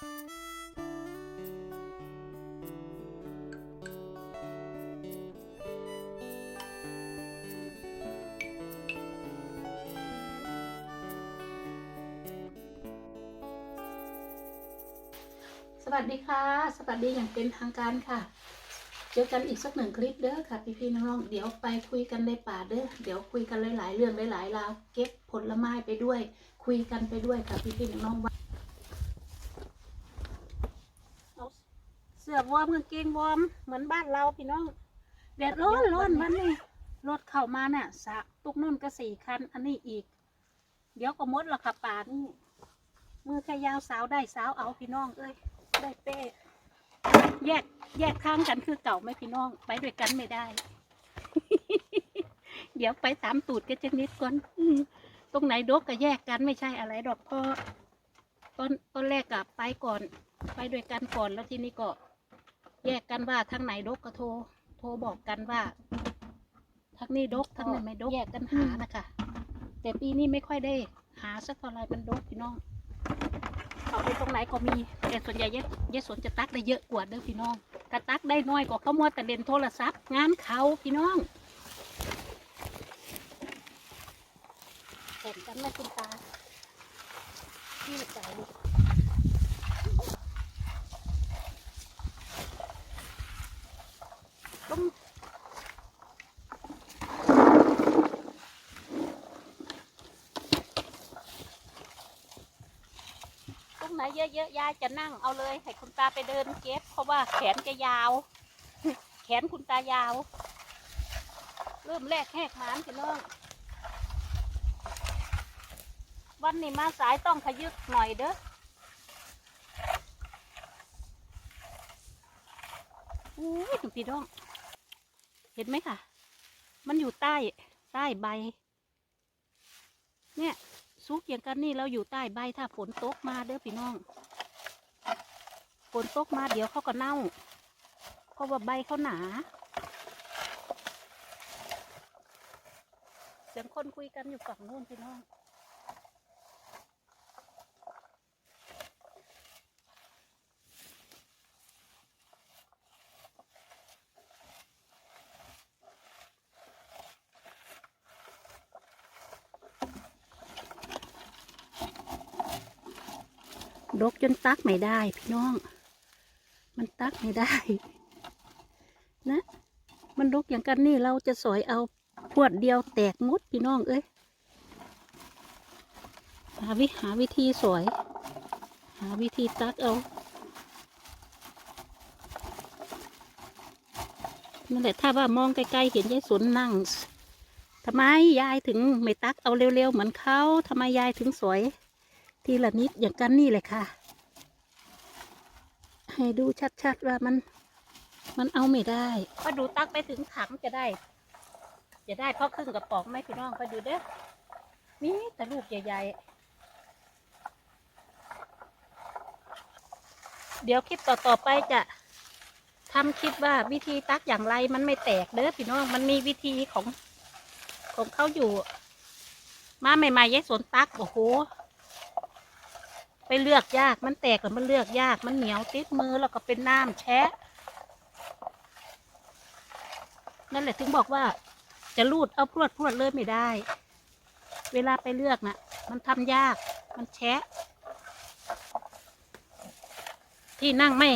สวัสดีค่ะ สวัสดีอย่างเป็นทางการค่ะ เจอกันอีกสักหนึ่งคลิปเด้อค่ะ พี่พี่น้องเดี๋ยวไปคุยกันในป่าเด้อเดี๋ยวคุยกันหลายๆเรื่องหลายๆราวเก็บผลไม้ไปด้วย คุยกันไปด้วยค่ะพี่พี่น้องๆว่าเอาเสื้อวอร์มกางเกงวอร์มเหมือนบ้านเราพี่น้องแดดร้อนร้อนวันนี้รถเข้ามาเนี่ยสะตุกนุ่นก็สี่คัน อันนี้อีก เดี๋ยวก็มดและค่ะป่านี่มือแค่ยาวสาวได้สาวเอาพี่น้องเอ้ยได้เป้แยกแยกข้างกันคือเก่าไหมพี่น้อง ไปด้วยกันไม่ได้ เดี๋ยวไปตามตูดกันจักนิดก่อนตรงไหนดกก็แยกกันไม่ใช่อะไรดอกพ่อต้นต้นแรกกับไปก่อน ไปด้วยกันก่อนแล้วทีนี้ก็ แยกกันว่าทางไหนดกก็โทร โทรบอกกันว่าทางนี้ดกทางไหนไม่ดกแยกกันหานะคะแต่ปีนี้ไม่ค่อยได้หาสักเท่าไหรมันดกพี่น้องเอาไปตรงไหนก็มีแต่ส่วนใหญ่เยอะเยอะสนจะตักได้เยอะกว่าเด้อพี่น้องถ้าตักได้น้อยก็เขามัวแต่เล่นโทรศัพท์งานเขาพี่น้องเห็นกันไหมคุณตาพี่ใจลูกต้องตรงไหน เยอะๆยายจะนั่งเอาเลย ให้คุณตาไปเดินเก็บ เพราะว่าแขนแกยาว แขนคุณตายาว เริ่มแรกแหกหมานพี่น้อง วันนี้มาสายต้องขยึกหน่อยเด้ออู้ยดูพี่น้อง เห็นไหมคะมันอยู่ใต้ ใต้ใบ เนี่ย ซุกอย่างกันนี่เราอยู่ใต้ใบถ้าฝนตกมาเด้อพี่น้อง ฝนตกมาเดี๋ยวเขาก็เน่า เพราะว่าใบเขาหนา เสียงคนคุยกันอยู่ฝั่งนู้นพี่น้อง ดกจนตักไม่ได้ พี่น้อง มันตักไม่ได้ นะ มันดกอย่างกันนี่เราจะสอยเอาพวดเดียวแตกมดพี่น้องเอ้ยหาวิหาวิธีสอยหาวิธีตักเอานั่นแหละถ้าว่ามองไกลๆเห็นยายสนนั่งทำไมยายถึงไม่ตักเอาเร็วๆเหมือนเขาทำไมยายถึงสวย ทีละนิดอย่างกันนี่เลยค่ะ ให้ดูชัดๆว่ามัน มันเอาไม่ได้พอดูตักไปถึงถังจะได้ จะได้เพราะครึ่งกระป๋องไหมพี่น้องคอยดูเด้อนี่แต่ลูกใหญ่ๆ เดี๋ยวคลิปต่อๆไปจะทำคลิปว่าวิธีตักอย่างไรมันไม่แตกเด้อพี่น้องมันมีวิธีของของเขาอยู่ มาใหม่ๆยายสวนตักโอ้โห ไปเลือกยากมันแตกแล้วมันเลือกยากมันเหนียวติดมือแล้วก็เป็นน้ำแชะนั่นแหละถึงบอกว่า จะรูดเอาพรวดพรวดเลยไม่ได้ เวลาไปเลือกนะ่ะ มันทำยากมันแชะ ที่นั่งไม่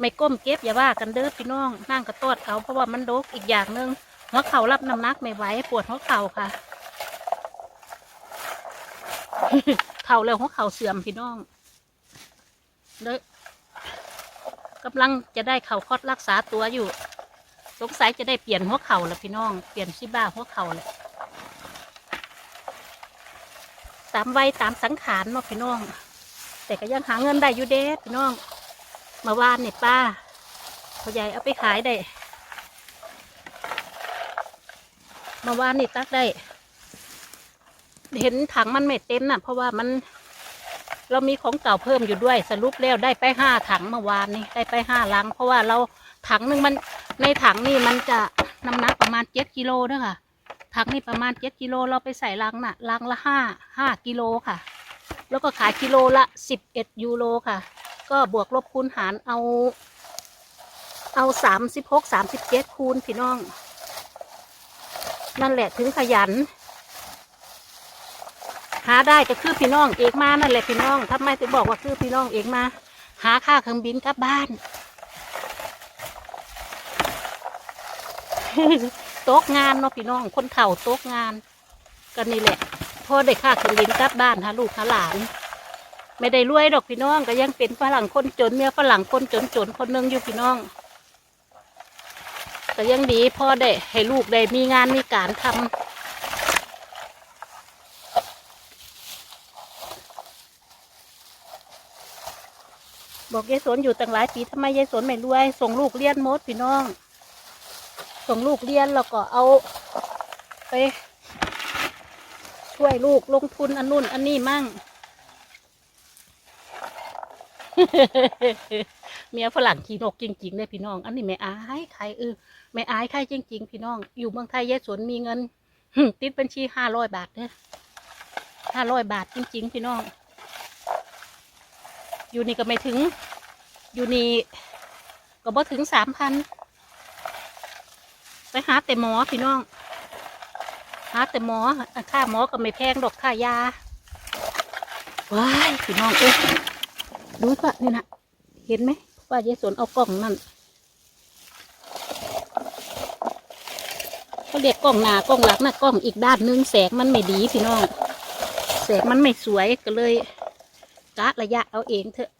ไม่ก้มเก็บอย่าว่ากันเด้อพี่น้องนั่งกระตอดเอาเพราะว่ามันโดกอีกอย่างหนึ่งหัวเข่ารับน้ำหนักไม่ไหวปวดหัวเข่าค่ะ เข่าแล้วหัวเข่าเสื่อมพี่น้องเลยกำลังจะได้เข่าคลอดรักษาตัวอยู่ สงสัยจะได้เปลี่ยนหัวเข่าแล้วพี่น้อง เปลี่ยนซิบ้าหัวเข่าเลยตามวัยตามสังขารเนาะพี่น้อง แต่ก็ยังหาเงินได้อยู่เด้พี่น้อง มาวานเนี่ยป้าพ่อใหญ่เอาไปขายได้ มาวานนี่ตักได้ เห็นถังมันไม่เต็มน่ะ เพราะว่ามันเรามีของเก่าเพิ่มอยู่ด้วย สรุปแล้วได้ไปห้าถังเมื่อวานนี้ได้ไปห้าลัง เพราะว่าเราถังหนึ่งมันในถังนี่มันจะน้ำหนักประมาณเจ็ดกิโลเด้อค่ะถังนี่ประมาณเจ็ดกิโลเราไปใส่ลังน่ะลังละห้าห้ากิโลค่ะ แล้วก็ขายกิโลละสิบเอ็ดยูโรค่ะ ก็บวกลบคูณหารเอา เอาสามสิบหกสามสิบเจ็ดคูณพี่น้อง นั่นแหละถึงขยัน หาได้ก็คือพี่น้องเอกมานั่นแหละพี่น้องทำไมถึงบอกว่าคือพี่น้องเอกมา หาค่าเครื่องบินกลับบ้านโต๊กงานเนาะพี่น้องคนเฒ่าโต๊กงาน กันนี่แหละพอได้ค่าเครื่องบินกลับบ้านหาลูกหาหลาน ไม่ได้รวยดอกพี่น้องก็ยังเป็นฝรั่งคนจนเมียฝรั่งคนจนจนคนนึงอยู่พี่น้องแต่ยังดีพ่อได้ให้ลูกได้มีงานมีการทำ บอกยายสนอยู่ตั้งหลายปีทำไมยายสนไม่รวย ส่งลูกเรียนมดพี่น้อง ส่งลูกเรียนแล้วก็เอาไปช่วยลูกลงทุนอันนู่นอันนี้มั่ง เมียฝรั่งขี้นกจริงๆเลยพี่น้อง อันนี้ไม่อายใครเออไม่อายใครจริง ๆ พี่น้อง อยู่เมืองไทยยายสวนมีเงินติดบัญชีห้าร้อยบาทเนี่ยห้าร้อยบาทจริง ๆ พี่น้อง อยู่นี่ก็ไม่ถึง อยู่นี่ก็บ่ถึงสามพันไปหาแต่หมอพี่น้อง หาแต่หมอค่าหมอก็ไม่แพงดอกค่ายาว้ายพี่น้องเอ้ยดูปะนี่นะเห็นไหมว่ายายสนเอากล้องนั่นเขาเรียกกล้องหน้ากล้องหลังนะกล้องอีกด้านหนึงแสงมันไม่ดีพี่น้อง แสงมันไม่สวยก็เลย กะระยะเอาเองเถอะ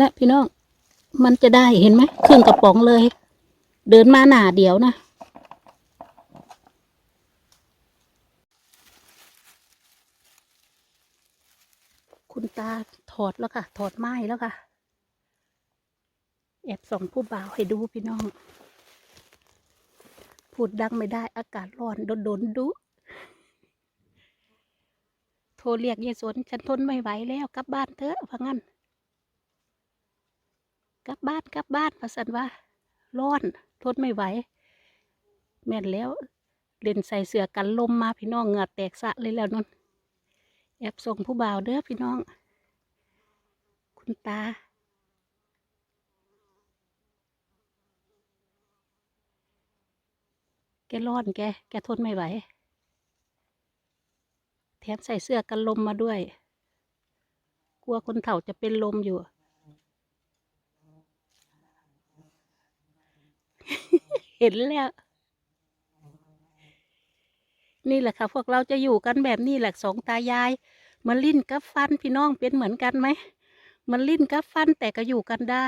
นะพี่น้อง มันจะได้เห็นไหมครึ่งกระป๋องเลย เดินมาหนาเดียวนะคุณตาถอดแล้วค่ะ ถอดไม้แล้วค่ะ แอบส่องผู้บ่าวให้ดูพี่น้อง พูดดังไม่ได้ อากาศร้อนโดนๆดุโทรเรียกยายสนฉันทนไม่ไหวแล้ว กลับบ้านเถอะพังงั้น กลับบ้านกลับบ้านพะสันว่าร้อนทนไม่ไหว แม่นแล้ว เล่นใส่เสื้อกันลมมาพี่น้องเหงื่อแตกสะเลยแล้วนนแอบส่งผู้บ่าวเด้อพี่น้อง คุณตา แกร้อนแก แกทนไม่ไหว แถมใส่เสื้อกันลมมาด้วย กลัวคนเฒ่าจะเป็นลมอยู่ เห็นแล้ว นี่แหละค่ะ พวกเราจะอยู่กันแบบนี้แหละสองตายาย มันลิ้นกับฟันพี่น้องเป็นเหมือนกันไหม มันลิ้นกับฟันแต่ก็อยู่กันได้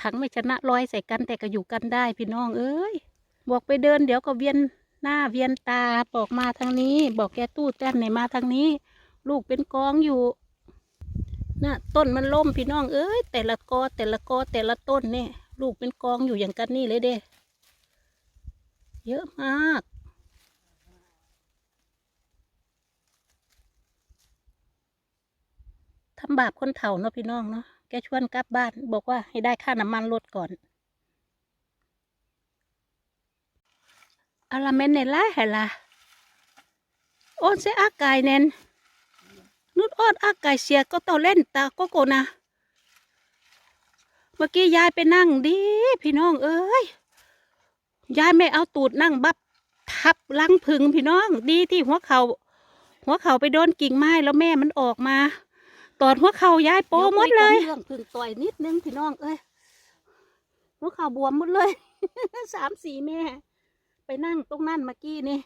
ทั้งไม่ชนะร้อยใส่กันแต่ก็อยู่กันได้พี่น้องเอ้ยบอกไปเดินเดี๋ยวก็เวียนหน้าเวียนตาบอกมาทางนี้ บอกแกตู้แต้นไหนมาทางนี้ ลูกเป็นกองอยู่น่ะต้นมันล่มพี่น้องเอ้ยแต่ละกอแต่ละกอแต่ละต้นเนี่ยลูกเป็นกองอยู่อย่างกันนี่เลยเด้เยอะมากทำบาปคนเฒ่าเนาะพี่น้องเนาะ แกชวนกลับบ้าน บอกว่าให้ได้ค่าน้ำมันรถก่อนอะไรเมนเนล่าเหรอโอนเสอากายเนนนุดออดอากายเสียก็ต่อเล่นตาก็โกนะ เมื่อกี้ยายไปนั่งดี พี่น้องเอ้ย ยายไม่เอาตูดนั่งบับทับลังพึงพี่น้อง ดีที่หัวเขาหัวเขาไปโดนกิ่งไม้แล้วแม่มันออกมา ตอนหัวเขายายโปหมดเลยเรื่องพึ่งต่อยนิดนึงพี่น้องเอ้ยหัวเข่าบวมหมดเลยสามสี่แม่ ไปนั่งตรงนั้นเมื่อกี้นี่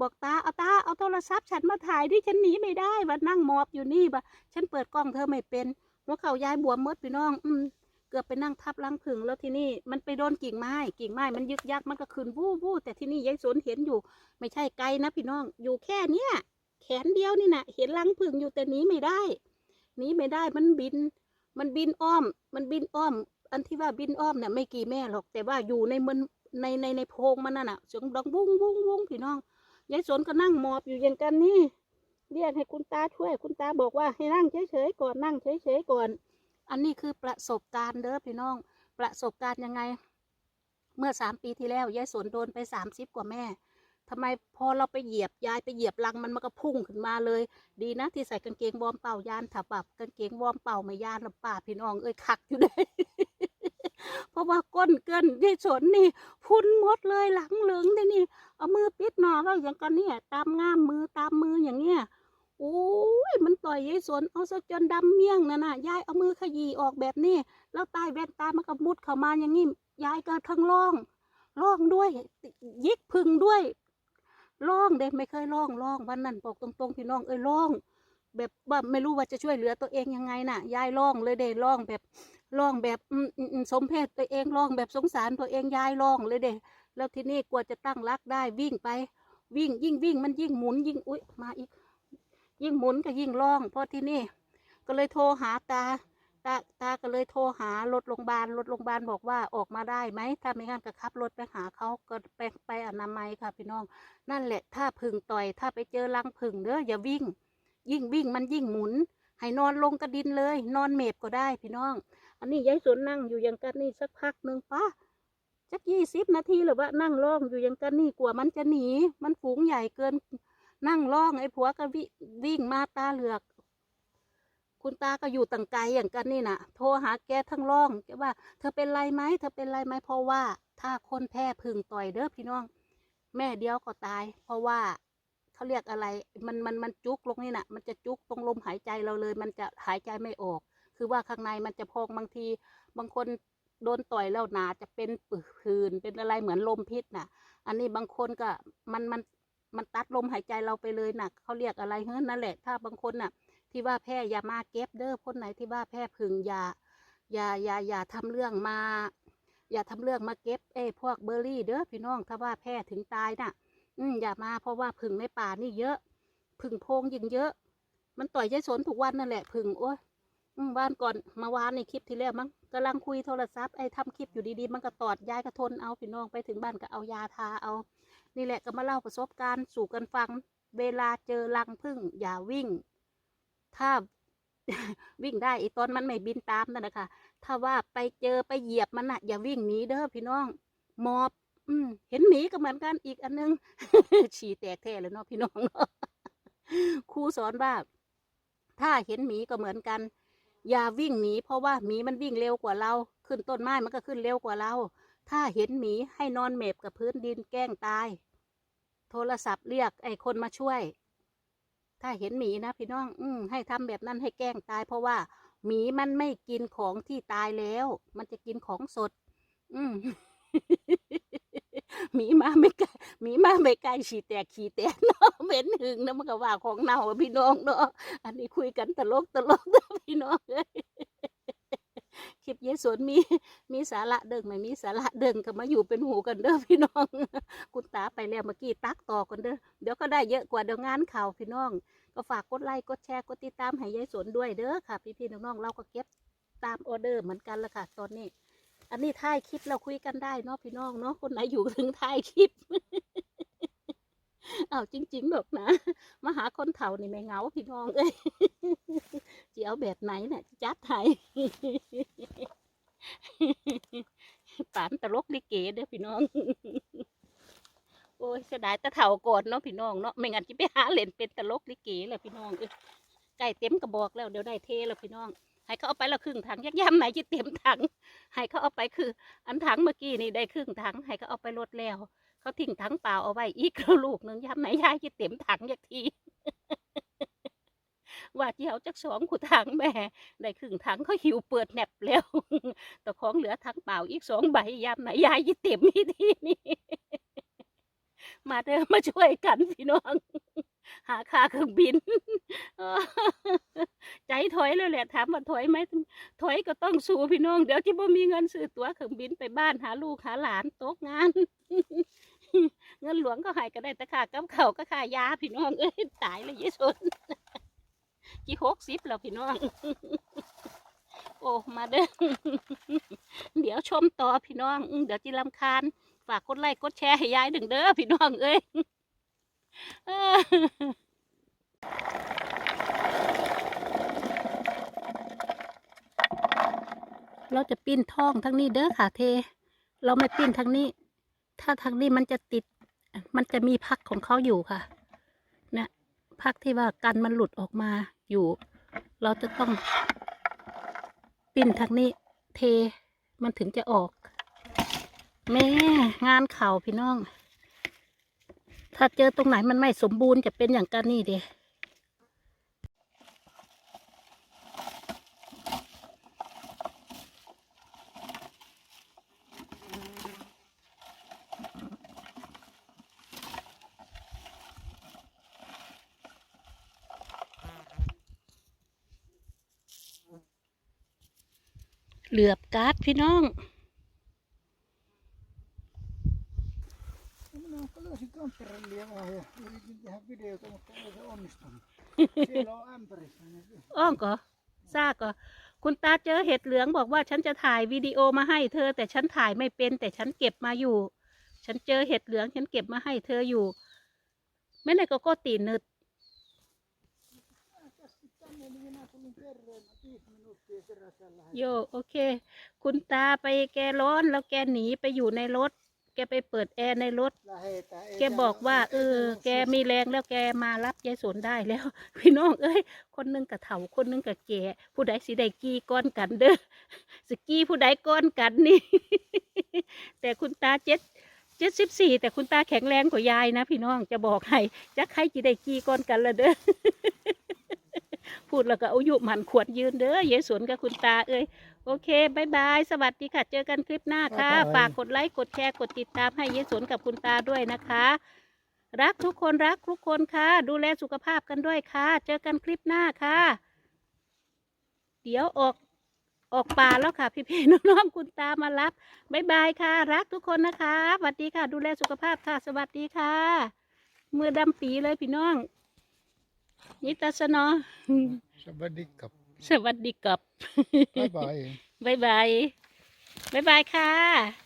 บอกตาเอาตาเอาโทรศัพท์ฉันมาถ่ายดิฉันหนีไม่ได้ว่านั่งหมอบอยู่นี่บะฉันเปิดกล้องเธอไม่เป็นหัวเข่ายายบวมหมดพี่น้อง อืมเกือบไปนั่งทับลังผึ่งแล้วที่นี่มันไปโดนกิ่งไม้กิ่งไม้มันยึกยักมันก็ขึ้นวู้วู้แต่ที่นี่ยายสนเห็นอยู่ ไม่ใช่ไกลนะพี่น้อง อยู่แค่เนี้ยแขนเดียวนี่นะเห็นลังผึ่งอยู่แต่หนีไม่ได้ หนีไม่ได้มันบิน มันบินอ้อม มันบินอ้อม อันที่ว่าบินอ้อมเนี่ยไม่กี่แม่หรอก แต่ว่าอยู่ในมันในในในโพรงมันนั่นน่ะเสียงดังวุ้งวุ้งวุ้งพี่น้องยายสนก็นั่งหมอบอยู่อย่างกันนี่เรียกให้คุณตาช่วย คุณตาบอกว่าให้นั่งเฉยๆก่อนนั่งเฉยๆก่อน อันนี้คือประสบการณ์เด้อพี่น้อง ประสบการณ์ยังไง เมื่อสามปีที่แล้วยายสนโดนไปสามสิบกว่าแม่ ทำไมพอเราไปเหยียบยายไปเหยียบรังมันมันก็พุ่งขึ้นมาเลย ดีนะที่ใส่กางเกงวอร์มเป่ายานถ้าแบบกางเกงวอร์มเป่าไม่ยานแล้วป่าพี่น้องเอ้ยคักอยู่เลยเพราะว่าก้นเกินที่สนนี่ พุ่นหมดเลยหลังเหลืองที่นี่ เอามือปิดหนอไว้อย่างกันเนี่ยตามง่ามมือตามมืออย่างเงี้ยโอ้ยมันต่อยยายสนเอาซะจนดำเมี่ยงนั่นน่ะยายเอามือขยี้ออกแบบนี้แล้วใต้แว่นตามันก็มุดเข้ามาอย่างนี้ยายก็ทั้งร้องร้องด้วยยิกพึงด้วย ร้องเด็ไม่เคยร้องร้องวันนั้นบอกตรงๆพี่น้องเอ้ยร้อง แบบว่าไม่รู้ว่าจะช่วยเหลือตัวเองยังไงน่ะ ยายร้องเลยเด้ร้องแบบร้องแบบสมเพศตัวเองร้องแบบสงสารตัวเองยายร้องเลยเด้แล้วทีนี้กว่าจะตั้งรักได้วิ่งไป วิ่งยิ่งวิ่งมันยิ่งหมุนยิ่งอุ้ยมาอีก ยิ่งหมุนก็ยิ่งร้องเพราะที่นี่ก็เลยโทรหาตา ตาตาก็เลยโทรหารถโรงพยาบาลรถโรงพยาบาลบอกว่าออกมาได้ไหมถ้าไม่งั้นก็ขับรถไปหาเขาก็ไปไปอนามัยค่ะพี่น้อง นั่นแหละ ถ้าพึ่งต่อย ถ้าไปเจอรังพึ่งเด้ออย่าวิ่ง ยิ่งวิ่งมันยิ่งหมุน ให้นอนลงกระดินเลย นอนเมบก็ได้พี่น้อง อันนี้ยายสวนนั่งอยู่อย่างกันนี่สักพักหนึ่งป้าจักยี่สิบนาทีหรือว่านั่งร้องอยู่อย่างกันนี่กลัวมันจะหนี มันฝูงใหญ่เกิน นั่งร้องไอ้ผัวก็วิวิ่งมาตาเหลือก คุณตาก็อยู่ต่างไกลอย่างกันนี่นะโทรหาแกทั้งร้องแกว่า เธอเป็นไรไหมเธอเป็นไรไหมเพราะว่าถ้าคนแพ้พึ่งต่อยเด้อพี่น้อง แม่เดียวก็ตาย เพราะว่าเขาเรียกอะไร มันมันมันจุกลงนี่นะมันจะจุกตรงลมหายใจเราเลย มันจะหายใจไม่ออก คือว่าข้างในมันจะพองบางที บางคนโดนต่อยแล้วหนาจะเป็นผื่นเป็นอะไรเหมือนลมพิษน่ะ อันนี้บางคนก็มันมันมันตัดลมหายใจเราไปเลยน่ะเขาเรียกอะไรเฮ้ยนั่นแหละ ถ้าบางคนน่ะ ที่ว่าแพ้อย่ามาเก็บเด้อคนไหนที่ว่าแพ้พึ่งอย่าอย่าอย่าอย่าทำเรื่องมา อย่าทำเรื่องมาเก็บเอ้ยพวกเบอร์รี่เด้อพี่น้องถ้าว่าแพ้ถึงตายน่ะ อืมอย่ามาเพราะว่าพึ่งในป่านี่เยอะพึ่งโพงยิ่งเยอะ มันต่อยยายสนทุกวันนั่นแหละพึ่งโอ้ยอืมวานก่อนมาวานในคลิปที่แล้วมั้งกำลังคุยโทรศัพท์ไอ้ทำคลิปอยู่ดีๆ มันก็ตอดยายก็ทนเอาพี่น้องไปถึงบ้านก็เอายาทาเอา นี่แหละก็มาเล่าประสบการณ์สู่กันฟัง เวลาเจอรังพึ่งอย่าวิ่ง ถ้าวิ่งได้ไอีตอนมันไม่บินตามนั่นนะคะถ้าว่าไปเจอไปเหยียบมันน่ะอย่าวิ่งหนีเด้อพี่น้องหมอบ อืมเห็นหมีก็เหมือนกันอีกอันนึงฉี่แตกแท้เลยเนาะพี่น้องเนาะครูสอนว่า ถ้าเห็นหมีก็เหมือนกัน อย่าวิ่งหนีเพราะว่าหมีมันวิ่งเร็วกว่าเรา ขึ้นต้นไม้มันก็ขึ้นเร็วกว่าเรา ถ้าเห็นหมีให้นอนเมบกับพื้นดินแกล้งตาย โทรศัพท์เรียกไอ้คนมาช่วย ถ้าเห็นหมีนะพี่น้อง อืให้ทำแบบนั้นให้แกล้งตาย เพราะว่าหมีมันไม่กินของที่ตายแล้ว มันจะกินของสด อืมหมีมาไม่ไกลหมีมาไม่ไกลฉี่แตกขี่แตกเนาะเหม็นหึงนะมันก็ว่าของเน่าอะพี่น้องเนาะอันนี้คุยกันตลกตลกนะพี่น้องเลย คลิปเยสวนมีมีสาระเดิงไหมมีสาระเดิงก็มาอยู่เป็นหูกันเด้อพี่น้อง คุณตาไปแล้วเมื่อกี้ตักต่อกันเด้อเดี๋ยวก็ได้เยอะกว่าเดี๋ยวงานข่าวพี่น้อง ก็ฝากกดไลค์กดแชร์กดติดตามให้ยายสวนด้วยเด้อค่ะ พี่ๆน้องๆเราก็เก็บตามออเดอร์เหมือนกันละค่ะ ตอนนี้ อันนี้ท้ายคลิปเราคุยกันได้เนาะพี่น้องเนาะคนไหนอยู่ถึงท้ายคลิป เอ้าจริงๆหรอกนะมาหาคนเฒ่านี่ไม่เงาพี่น้องเอ้ยจะเอาแบบไหนเนี่ยจัดให้ปานตลกลิเกเด้อพี่น้อง โอ้ยเสียดายตะเฒ่าก่อนเนาะพี่น้องเนาะไม่งั้นจะไปหาเล่นเป็นตลกลิเกเลยพี่น้องเอ้ยไก่เต็มกระบอกแล้วเดี๋ยวได้เทแล้วพี่น้องให้เขาเอาไปละครึ่งถังยักย่ำไหนจะเต็มถังให้เขาเอาไปคือ อันถังเมื่อกี้นี่ได้ครึ่งถังให้เขาเอาไปลดแล้ว เขาทิ้งถังเปล่าเอาไว้อีกแล้วลูกหนึ่งย่ำไหนยายจะเต็มถังอยักทีว่าที่เอาจักสองขุถังแม่ได้ครึ่งถังเขาหิวเปิดแหนบแล้วแต่ของเหลือถังเปล่าอีกสองใบยำไหนยายจะเต็มที่ที่นี่มาเด้อมาช่วยกันพี่น้อง หาค่าเครื่องบินใจถอยเลยแหละถามว่าถอยไหมถอยก็ต้องสู้พี่น้อง เดี๋ยวที่บ่มีเงินซื้อตั๋วเครื่องบินไปบ้านหาลูกหาหลานตกงาน เงินหลวงก็หายก็ได้แต่ค่ากับเขาก็ค่ายาพี่น้องเอ้ยตายเลยยี่สนกี่หกสิบแล้วพี่น้อง โอ้มาเด้อเดี๋ยวชมต่อพี่น้องเดี๋ยวจิรำคาญฝากกดไลค์กดแชร์ให้ยายดึงเด้อพี่น้องเอ้ยเราจะปิ้นท้องทั้งนี้เด้อค่ะเท เราไม่ปิ้นทางนี้ ถ้าทางนี้มันจะติด มันจะมีพักของเขาอยู่ค่ะเนี่ยพักที่ว่ากันมันหลุดออกมาอยู่ เราจะต้องปิ้นทางนี้ เทมันถึงจะออก แม่งานเข่าพี่น้อง ถ้าเจอตรงไหนมันไม่สมบูรณ์จะเป็นอย่างกันนี่เดี เหลือบการ์ดพี่น้อง Minä olen löysin kampperille ja vähän ja yritin tehdä videota, mutta ei se onnistunut. Siellä on ämpärissä. Niin อ้องก็ซากก็คุณตาเจอเห็ดเหลืองบอกว่าฉันจะถ่ายวิดีโอมาให้เธอ แต่ฉันถ่ายไม่เป็น แต่ฉันเก็บมาอยู่ ฉันเจอเห็ดเหลือง ฉันเก็บมาให้เธออยู่ไม่ได้ก็โกตีนึด โยโอเค คุณตาไปแกร้อนแล้วแกหนีไปอยู่ในรถ แกไปเปิดแอร์ในรถ แกบอกว่า เออ แกมีแรงแล้วแกมารับยายสนได้แล้ว พี่น้องเอ้ย คนหนึงกับเถาคนหนึงกับแกผู้ใดสิได้กี้ก้อนกันเด้อสกี้ผู้ใดก้อนกันนี่ แต่คุณตาเจ็ดเจ็ดสิบสี่แต่คุณตาแข็งแรงกว่ายายนะ พี่น้องจะบอกให้จักใครจะได้กี้ก้อนกันละเด้อ พูดแล้วก็อายุหมันขวดยืนเด้อยายสนกับคุณตาเอ้ยโอเคบายบายสวัสดีค่ะเจอกันคลิปหน้าค่ะบ๊ายบายฝากกดไลค์กดแชร์กดติดตามให้ยายสนกับคุณตาด้วยนะคะ รักทุกคนรักทุกคนค่ะ ดูแลสุขภาพกันด้วยค่ะ เจอกันคลิปหน้าค่ะ เดี๋ยวออกออกป่าแล้วค่ะ พี่ๆน้องๆคุณตามารับบายบายค่ะ รักทุกคนนะคะสวัสดีค่ะ ดูแลสุขภาพค่ะ สวัสดีค่ะ มือดำปีเลยพี่น้อง นิตาสนอ Sabadikap. สวัสดีกับ Bye bye. บายบาย บายบายค่ะ